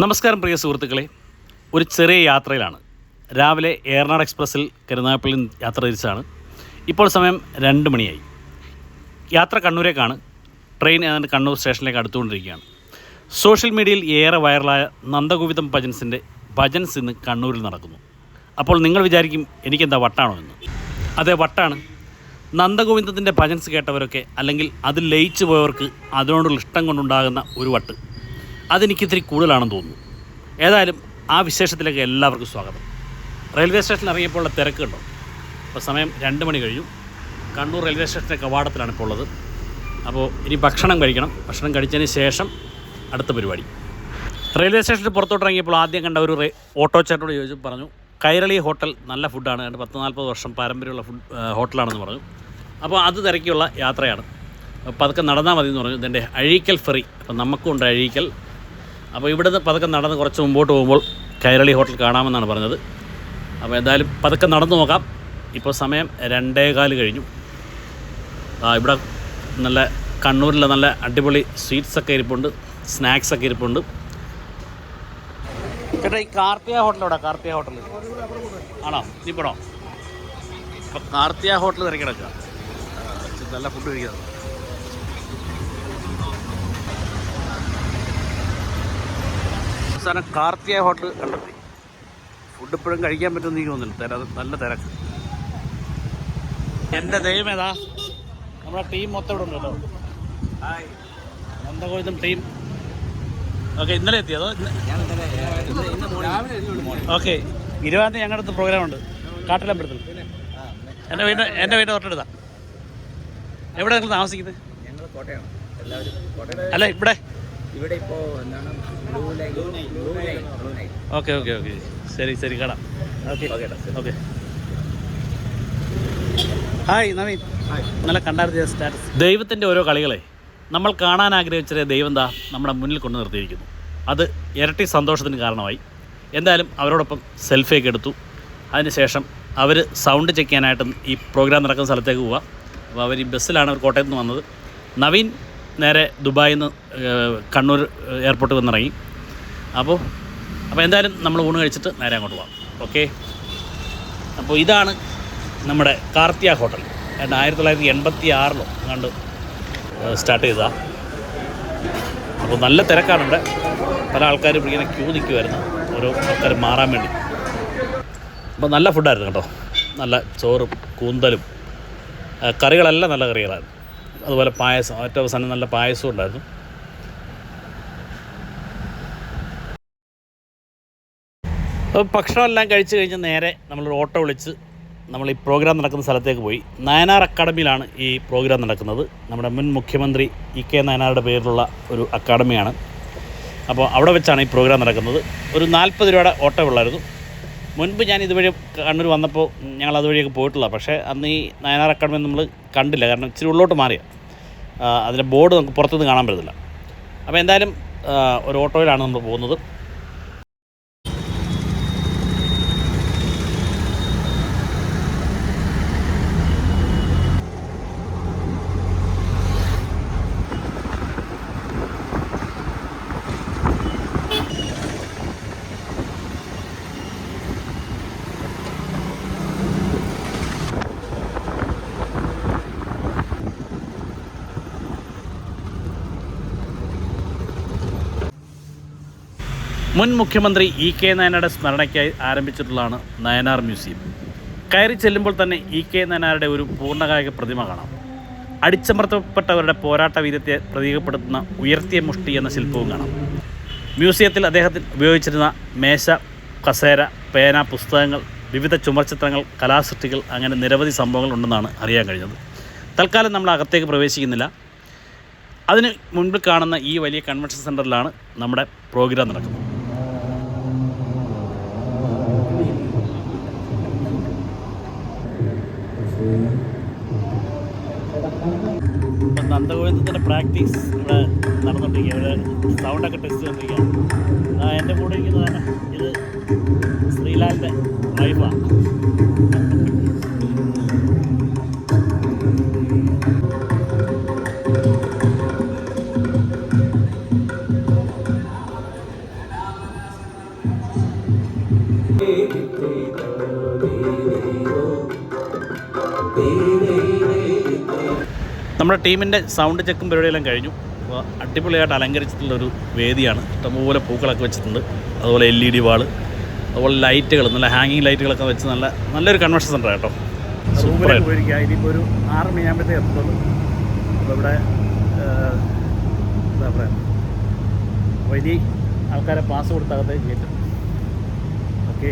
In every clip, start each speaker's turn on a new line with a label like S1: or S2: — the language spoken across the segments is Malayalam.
S1: നമസ്കാരം പ്രിയ സുഹൃത്തുക്കളെ. ഒരു ചെറിയ യാത്രയിലാണ്. രാവിലെ ഏറനാട് എക്സ്പ്രസ്സിൽ കരുനാഗപ്പള്ളി യാത്ര തിരിച്ചാണ്. ഇപ്പോൾ സമയം രണ്ട് മണിയായി. യാത്ര കണ്ണൂരേക്കാണ്. ട്രെയിൻ ഏതാണ്ട് കണ്ണൂർ സ്റ്റേഷനിലേക്ക് അടുത്തുകൊണ്ടിരിക്കുകയാണ്. സോഷ്യൽ മീഡിയയിൽ ഏറെ വൈറലായ നന്ദഗോവിതം ഭജൻസിന്റെ ഭജൻസ് ഇന്ന് കണ്ണൂരിൽ നടക്കുന്നു. അപ്പോൾ നിങ്ങൾ വിചാരിക്കും എനിക്കെന്താ വട്ടാണോ എന്ന്. അതെ വട്ടാണ്. നന്ദഗോവിന്ദത്തിന്റെ ഭജൻസ് കേട്ടവരൊക്കെ അല്ലെങ്കിൽ അത് ലയിച്ചു പോയവർക്ക് അതിനോടുള്ള ഇഷ്ടം കൊണ്ടുണ്ടാകുന്ന ഒരു വട്ട്. അതെനിക്ക് ഇത്തിരി കൂടുതലാണെന്ന് തോന്നുന്നു. ഏതായാലും ആ വിശേഷത്തിലേക്ക് എല്ലാവർക്കും സ്വാഗതം. റെയിൽവേ സ്റ്റേഷനിൽ ഇറങ്ങിയപ്പോൾ തിരക്ക് കണ്ടോ? അപ്പോൾ സമയം രണ്ട് മണി കഴിഞ്ഞു. കണ്ണൂർ റെയിൽവേ സ്റ്റേഷന്റെ കവാടത്തിലാണ് ഇപ്പോൾ ഉള്ളത്. അപ്പോൾ ഇനി ഭക്ഷണം കഴിക്കണം. ഭക്ഷണം കഴിച്ചതിന് ശേഷം അടുത്ത പരിപാടി. റെയിൽവേ സ്റ്റേഷനിൽ പുറത്തോട്ട് ഇറങ്ങിയപ്പോൾ ആദ്യം കണ്ട ഒരു ഓട്ടോ ചേട്ടനോട് ചോദിച്ചു പറഞ്ഞു കൈരളി ഹോട്ടൽ നല്ല ഫുഡാണ്. രണ്ട് പത്ത് നാൽപ്പത് വർഷം പാരമ്പര്യമുള്ള ഫുഡ് ഹോട്ടലാണെന്ന് പറഞ്ഞു. അപ്പോൾ അത് തിരക്കിയുള്ള യാത്രയാണ്. അപ്പോൾ അതൊക്കെ നടന്നാൽ മതി എന്ന് പറഞ്ഞു. ഇതിന്റെ അഴീക്കൽ ഫെറി. അപ്പോൾ നമുക്കുണ്ട് അഴീക്കൽ. അപ്പോൾ ഇവിടുന്ന് പതുക്കെ നടന്ന് കുറച്ച് മുമ്പോട്ട് പോകുമ്പോൾ കൈരളി ഹോട്ടൽ കാണാമെന്നാണ് പറഞ്ഞത്. അപ്പോൾ എന്തായാലും പതുക്കെ നടന്നു നോക്കാം. ഇപ്പോൾ സമയം രണ്ടേകാൽ കഴിഞ്ഞു. ആ ഇവിടെ നല്ല കണ്ണൂരിലെ നല്ല അടിപൊളി സ്വീറ്റ്സൊക്കെ ഇരിപ്പുണ്ട് സ്നാക്സൊക്കെ ഇരിപ്പുണ്ട്. ചേട്ടാ ഈ കാർത്തിക ഹോട്ടലോടാ എവിടെ? കാർത്തിക ഹോട്ടൽ. ആണോ? നീ പോണോ ഇപ്പം കാർത്തിക ഹോട്ടൽ തിരക്കിടക്കാം. നല്ല ഫുഡ് കഴിക്കുന്നത് അവസാനം കാർത്തിയ ഹോട്ടൽ കണ്ടെത്തി. ഫുഡ് ഇപ്പോഴും കഴിക്കാൻ പറ്റുമെന്ന് എനിക്ക് തോന്നുന്നില്ല. തിര നല്ല തിരക്ക്. എന്റെ ദൈവം ഏതാ നമ്മുടെ ടീം മൊത്തം ഇവിടെ ഉണ്ട് കേട്ടോ ടീം ഓക്കെ ഇന്നലെ എത്തിയതോ ഓക്കെ ഇരുപതാം തീയതി ഞങ്ങളുടെ അടുത്ത് പ്രോഗ്രാം ഉണ്ട്. കാട്ടിലമ്പലത്തിൽ. എന്റെ വീട് എന്റെ വീട് തൊട്ടടുത്താണ് എവിടെ നിങ്ങൾ താമസിക്കുന്നത്? അല്ല ഇവിടെ.
S2: ഇവിടെ ഇപ്പോൾ എന്താണ് blue line blue line blue line
S1: okay okay okay. ശരി ശരി. കാണാം. ഓക്കെ. Okay hi Naveen. നല്ല കണ്ടായിരുന്ന സ്റ്റാറ്റസ് ദൈവത്തിന്റെ ഓരോ കളികളെ നമ്മൾ കാണാൻ ആഗ്രഹിച്ച ദൈവം ദാ നമ്മുടെ മുന്നിൽ കൊണ്ടു നിർത്തിയിരിക്കുന്നു. അത് ഇരട്ടി സന്തോഷത്തിന് കാരണമായി. എന്തായാലും അവരോടൊപ്പം സെൽഫിയൊക്കെ എടുത്തു. അതിനുശേഷം അവർ സൗണ്ട് ചെക്ക് ചെയ്യാനായിട്ട് ഈ പ്രോഗ്രാം നടക്കുന്ന സ്ഥലത്തേക്ക് പോവുക അപ്പോൾ അവർ ഈ ബസ്സിലാണ് അവർ കോട്ടയത്ത് നിന്ന് വന്നത്. നവീൻ നേരെ ദുബായിൽ നിന്ന് കണ്ണൂർ എയർപോർട്ടിൽ വന്നിറങ്ങി. അപ്പോൾ അപ്പോൾ എന്തായാലും നമ്മൾ ഊണ് കഴിച്ചിട്ട് നേരെ അങ്ങോട്ട് പോകാം ഓക്കെ അപ്പോൾ ഇതാണ് നമ്മുടെ കാർത്തിയ ഹോട്ടൽ. ഏതാണ്ട് ആയിരത്തി തൊള്ളായിരത്തി എൺപത്തി ആറിലോ കണ്ട് സ്റ്റാർട്ട് ചെയ്താ. അപ്പോൾ നല്ല തിരക്കാണുണ്ട് പല ആൾക്കാരും ഇങ്ങനെ ക്യൂ നിൽക്കുമായിരുന്നു ഓരോ ആൾക്കാർ മാറാൻ വേണ്ടി. അപ്പോൾ നല്ല ഫുഡായിരുന്നു കേട്ടോ. നല്ല ചോറും കൂന്തലും കറികളെല്ലാം നല്ല കറികളായിരുന്നു. അതുപോലെ പായസം ഏറ്റവും അവസാനം നല്ല പായസം ഉണ്ടായിരുന്നു. ഭക്ഷണമെല്ലാം കഴിച്ച് കഴിഞ്ഞ് നേരെ നമ്മളൊരു ഓട്ടോ വിളിച്ച് നമ്മൾ ഈ പ്രോഗ്രാം നടക്കുന്ന സ്ഥലത്തേക്ക് പോയി. നയനാർ അക്കാഡമിയിലാണ് ഈ പ്രോഗ്രാം നടക്കുന്നത്. നമ്മുടെ മുൻ മുഖ്യമന്ത്രി ഇ കെ നയനാറുടെ പേരിലുള്ള ഒരു അക്കാഡമിയാണ്. അപ്പോൾ അവിടെ വെച്ചാണ് ഈ പ്രോഗ്രാം നടക്കുന്നത്. ഒരു നാൽപ്പത് രൂപയുടെ ഓട്ടോ ഉള്ളായിരുന്നു മുൻപ് ഞാൻ ഇതുവഴി കണ്ണൂർ വന്നപ്പോൾ ഞങ്ങൾ അതുവഴിയൊക്കെ പോയിട്ടില്ല പക്ഷേ അന്ന് ഈ നയനാർ അക്കാഡമി നമ്മൾ കണ്ടില്ല. കാരണം ഇച്ചിരി ഉള്ളോട്ട് മാറിയ. അതിന്റെ ബോർഡ് നമുക്ക് പുറത്തുനിന്ന് കാണാൻ പറ്റത്തില്ല. അപ്പോൾ എന്തായാലും ഒരു ഓട്ടോയിലാണ് നമ്മൾ പോകുന്നത്. മുൻ മുഖ്യമന്ത്രി ഇ കെ നയനാരുടെ സ്മരണയ്ക്കായി ആരംഭിച്ചിട്ടുള്ളതാണ് നയനാർ മ്യൂസിയം. കയറി ചെല്ലുമ്പോൾ തന്നെ ഇ കെ നയനാരുടെ ഒരു പൂർണകായിക പ്രതിമ കാണാം. അടിച്ചമർത്തപ്പെട്ടവരുടെ പോരാട്ട വീര്യത്തെ പ്രതീകപ്പെടുത്തുന്ന ഉയർത്തിയ മുഷ്ടി എന്ന ശില്പവും കാണാം. മ്യൂസിയത്തിൽ അദ്ദേഹത്തിന് ഉപയോഗിച്ചിരുന്ന മേശ കസേര പേന പുസ്തകങ്ങൾ വിവിധ ചുമർചിത്രങ്ങൾ കലാസൃഷ്ടികൾ അങ്ങനെ നിരവധി സംഭവങ്ങൾ ഉണ്ടെന്നാണ് അറിയാൻ കഴിഞ്ഞത്. തൽക്കാലം നമ്മൾ അകത്തേക്ക് പ്രവേശിക്കുന്നില്ല. അതിന് മുൻപിൽ കാണുന്ന ഈ വലിയ കൺവെൻഷൻ സെന്ററിലാണ് നമ്മുടെ പ്രോഗ്രാം നടക്കുന്നത്. നന്ദഗോവിന്ദത്തിന്റെ പ്രാക്ടീസ് ഇവിടെ നടന്നുകൊണ്ടിരിക്കുക. ഇവിടെ സൗണ്ടൊക്കെ ടെസ്റ്റ് ചെയ്തുകൊണ്ടിരിക്കുകയാണ് എന്റെ കൂടെ ഇരിക്കുന്നതാണ് ഇത് ശ്രീലാലിന്റെ വൈഫാണ് നമ്മുടെ ടീമിന്റെ സൗണ്ട് ചെക്കും പരിപാടിയെല്ലാം കഴിഞ്ഞു. അപ്പോൾ അടിപൊളിയായിട്ട് അലങ്കരിച്ചിട്ടുള്ളൊരു വേദിയാണ്. ഇഷ്ടംപോലെ പൂക്കളൊക്കെ വെച്ചിട്ടുണ്ട്. അതുപോലെ എൽ ഇ ഡി വാൾ അതുപോലെ ലൈറ്റുകൾ നല്ല ഹാങ്ങിങ് ലൈറ്റുകളൊക്കെ വെച്ച് നല്ല നല്ലൊരു കൺവെൻഷൻ സെന്റർ കേട്ടോ. സൂപ്പർ
S3: പോയിരിക്കുക. ഇനിയിപ്പോൾ ഒരു ആറ് മണിയാകുമ്പോഴത്തേ എത്തുള്ളൂ. അപ്പോൾ ഇവിടെ എന്താ പറയുക അപ്പോൾ ഇനി ആൾക്കാരെ പാസ് കൊടുത്തകത്തേക്ക് കയറ്റും. ഓക്കെ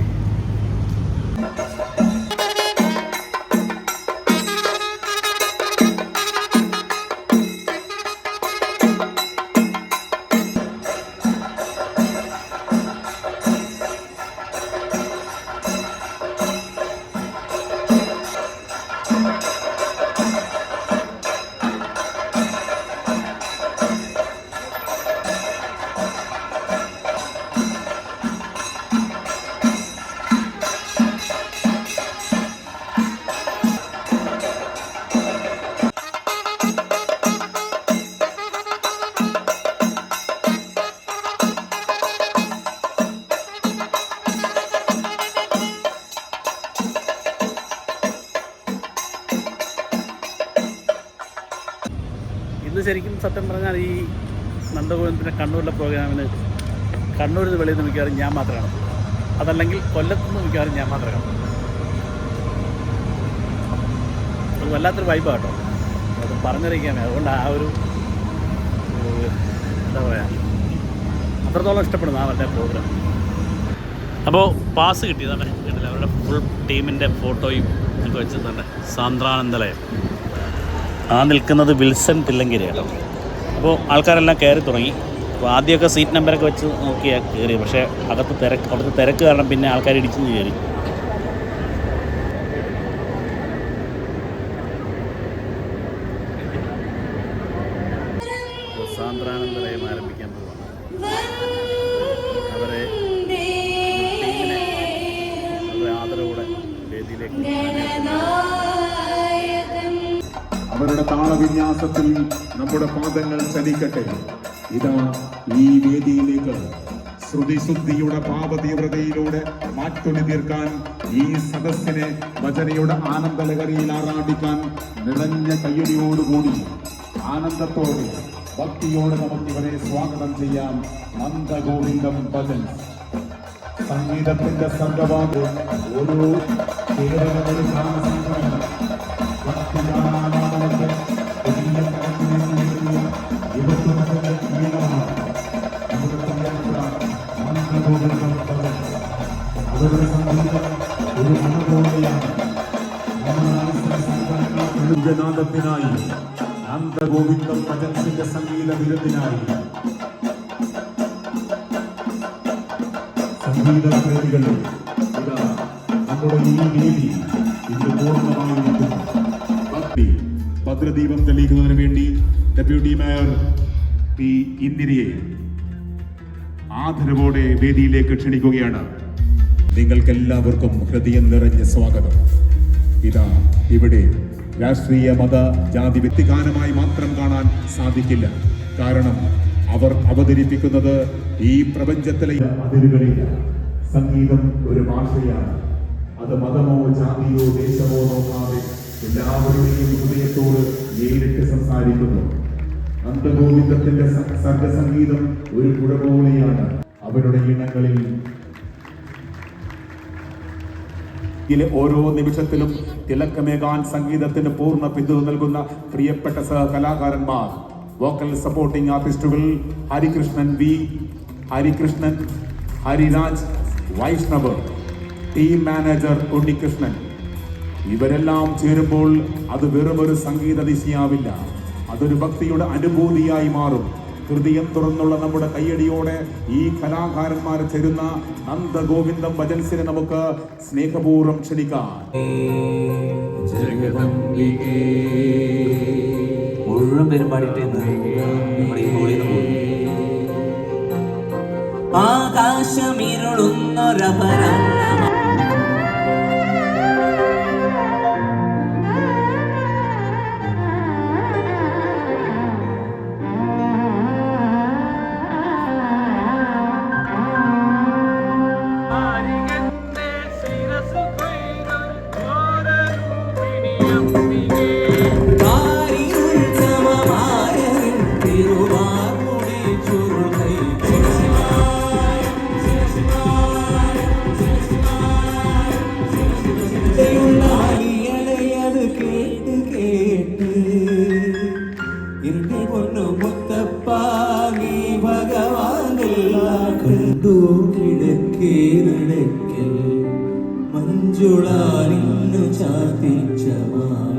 S3: ശരിക്കും സത്യം പറഞ്ഞാൽ ഈ നന്ദഗോവിന്ദന്റെ കണ്ണൂരിലെ പ്രോഗ്രാമിന് കണ്ണൂരിൽ നിന്ന് വെളിയിൽ നിന്ന് മിക്കവാറും ഞാൻ മാത്രമാണ്. അതല്ലെങ്കിൽ കൊല്ലത്ത് നിന്ന് മിക്കവാറും ഞാൻ മാത്രമാണ്. അത് വല്ലാത്തൊരു വൈബാണ് കേട്ടോ അത് പറഞ്ഞറിയിക്കാൻ അതുകൊണ്ട് ആ ഒരു എന്താ പറയുക അത്രത്തോളം ഇഷ്ടപ്പെടുന്നു മറ്റേ പ്രോഗ്രാം
S1: അപ്പോൾ പാസ് കിട്ടിയതാണ്. അവരുടെ ഫുൾ ടീമിന്റെ ഫോട്ടോയും ഒക്കെ വെച്ച് തന്നെ സാന്ദ്രാനന്ദലയം. ആ നിൽക്കുന്നത് വിൽസൺ തില്ലങ്കേരി കേട്ടോ അപ്പോൾ ആൾക്കാരെല്ലാം കയറി തുടങ്ങി. അപ്പോൾ ആദ്യമൊക്കെ സീറ്റ് നമ്പറൊക്കെ വെച്ച് നോക്കിയാണ് കയറി പക്ഷേ അകത്ത് തിരക്ക് അവിടുത്തെ തിരക്ക് കാരണം പിന്നെ ആൾക്കാർ ഇടിച്ചു കയറി.
S4: അവരുടെ താളവിന്യാസത്തിൽ നമ്മുടെ പാദങ്ങൾ ചലിക്കട്ടെ. ഇതാ ഈ വേദിയിലേക്ക് ശ്രുതിശുദ്ധിയുടെ പാപതീവ്രതയിലൂടെ മാറ്റൊലി തീർക്കാൻ ഈ സദസ്സിനെ ഭജനയുടെ ആനന്ദലഹരിയിൽ ആറാടിക്കാൻ നിറഞ്ഞ കയ്യടിയോടുകൂടി ആനന്ദത്തോടെ ഭക്തിയോടെ നമുക്ക് ഇവരെ സ്വാഗതം ചെയ്യാം നന്ദഗോവിന്ദം ഭജൻ. സംഗീതത്തിന്റെ സംഘവാദം ഓരോ കേരളങ്ങളിൽ സംഘടന ായി നന്ദഗോവിന്ദം ഭജൻസിന്റെ സംഗീത വിരുദിനായി സംഗീത പ്രേമികളെ ഇതാ ഭദ്രദീപം തെളിയിക്കുന്നതിന് വേണ്ടി ഡെപ്യൂട്ടി മേയർ പി ഇന്ദിരയെ ആദരവോടെ വേദിയിലേക്ക് ക്ഷണിക്കുകയാണ്. നിങ്ങൾക്കെല്ലാവർക്കും ഹൃദയം നിറഞ്ഞ സ്വാഗതം. ഇതാ ഇവിടെ രാഷ്ട്രീയ മത ജാതി വ്യക്തിഗാനമായി മാത്രം കാണാൻ സാധിക്കില്ല. കാരണം അവർ അവതരിപ്പിക്കുന്നത് ഈ പ്രപഞ്ചത്തിലെ അതിരുകളില്ല. സംഗീതം ഒരു ഭാഷയാണ്. അത് മതമോ ജാതിയോ ദേശമോ നോക്കാതെ എല്ലാവരുടെയും ഹൃദയത്തോട് നേരിട്ട് സംസാരിക്കുന്നു. നന്ദഗോവിന്ദത്തിന്റെ സ- സർഗസംഗീതം ഒരു കുടമോളിയാണ് അവരുടെ ഇണങ്ങളിൽ ഇതിലെ ഓരോ നിമിഷത്തിലും തിലക്കമേകാൻ സംഗീതത്തിന് പൂർണ പിന്തുണ നൽകുന്ന പ്രിയപ്പെട്ട സഹകലാകാരന്മാർ വോക്കൽ സപ്പോർട്ടിംഗ് ആർട്ടിസ്റ്റുകൾ Harikrishnan V Harikrishnan Hariraj Vaishnav team manager Unnikrishnan. ഇവരെല്ലാം ചേരുമ്പോൾ അത് വെറുമൊരു സംഗീത ദിശയാവില്ല അതൊരു ഭക്തിയുടെ അനുഭൂതിയായി മാറും. ഹൃദയം തുറന്നുള്ള നമ്മുടെ കയ്യടിയോടെ ഈ കലാകാരന്മാർ ചേരുന്ന നന്ദഗോവിന്ദം ഭജൻസിനെ നമുക്ക് സ്നേഹപൂർവം ക്ഷണിക്കാം.
S5: മുഴുവൻ പേരും പാടിയിട്ട് ഇന്ന് നമ്മുടെ ഈ ഹോളിൽ നിന്ന് പോകും ആകാശമിരുളുന്നൊരപരാ
S3: പൊന്നു മുത്തപ്പ ഭഗവാനല്ല
S5: കണ്ടു. കിടക്കേ നടക്കൽ മഞ്ജുളാനിന്നു ചാർത്തിച്ച മാല.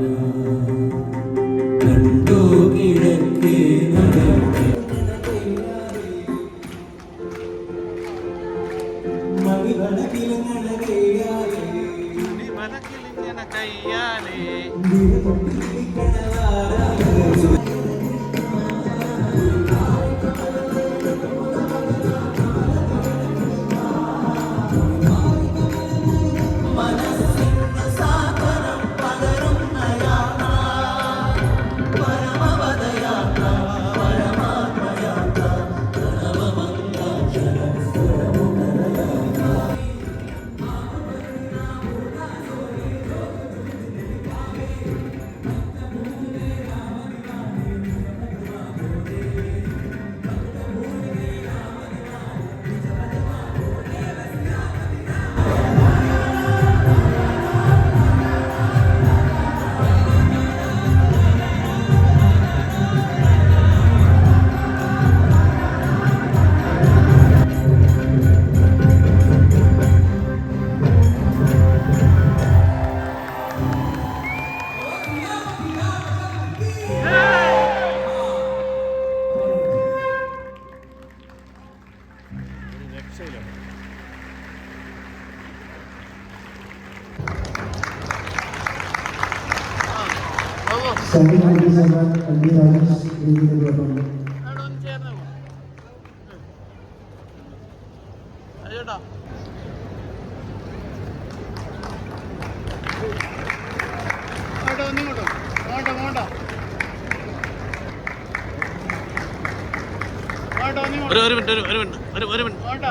S3: ഒരു മിനിറ്റ് ഒരു മിനിറ്റ് ഒരു മിനിറ്റ് വേണ്ട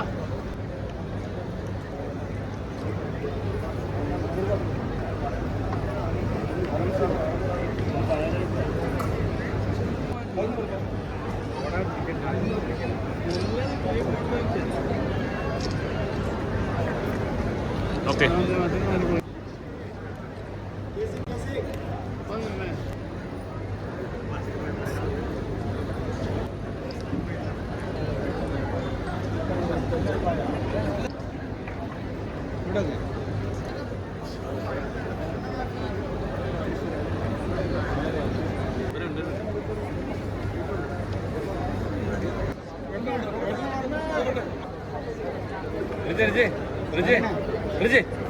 S3: ഓക്കെ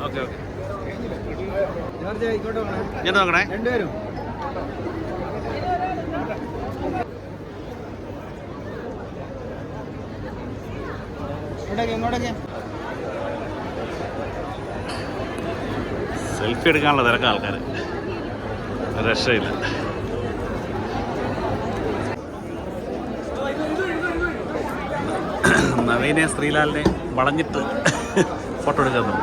S3: ഓക്കെ ഓക്കെ.
S2: ജോർജ് ആയിക്കോട്ടെ വേണേ
S3: ഞാൻ നോക്കണേ.
S2: രണ്ടുപേരും.
S3: സെൽഫി എടുക്കാനുള്ള തിരക്ക ആൾക്കാർ രക്ഷയില്ല. നവീനെ ശ്രീലാലിനെ വളഞ്ഞിട്ട് ഫോട്ടോ എടുക്കുന്നു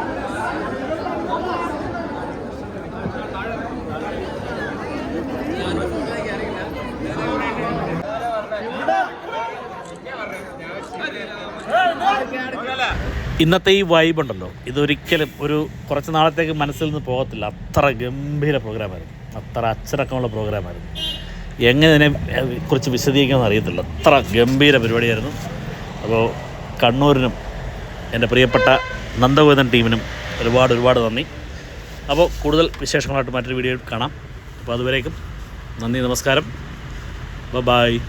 S1: ഇന്നത്തെ ഈ വൈബ് ഉണ്ടല്ലോ. ഇതൊരിക്കലും ഒരു കുറച്ച് നാളത്തേക്ക് മനസ്സിൽ നിന്ന് പോകത്തില്ല. അത്ര ഗംഭീര പ്രോഗ്രാമായിരുന്നു അത്ര അച്ചടക്കമുള്ള പ്രോഗ്രാമായിരുന്നു എങ്ങനെ ഇതിനെ കുറിച്ച് വിശദീകരിക്കാമെന്ന് അറിയത്തില്ല. അത്ര ഗംഭീര പരിപാടിയായിരുന്നു. അപ്പോൾ കണ്ണൂരിനും എന്റെ പ്രിയപ്പെട്ട നന്ദഗോതൻ ടീമിനും ഒരുപാട് ഒരുപാട് നന്ദി. അപ്പോൾ കൂടുതൽ വിശേഷങ്ങളായിട്ട് മറ്റൊരു വീഡിയോ കാണാം. അപ്പോൾ അതുവരേക്കും നന്ദി നമസ്കാരം. ബ. ബായ്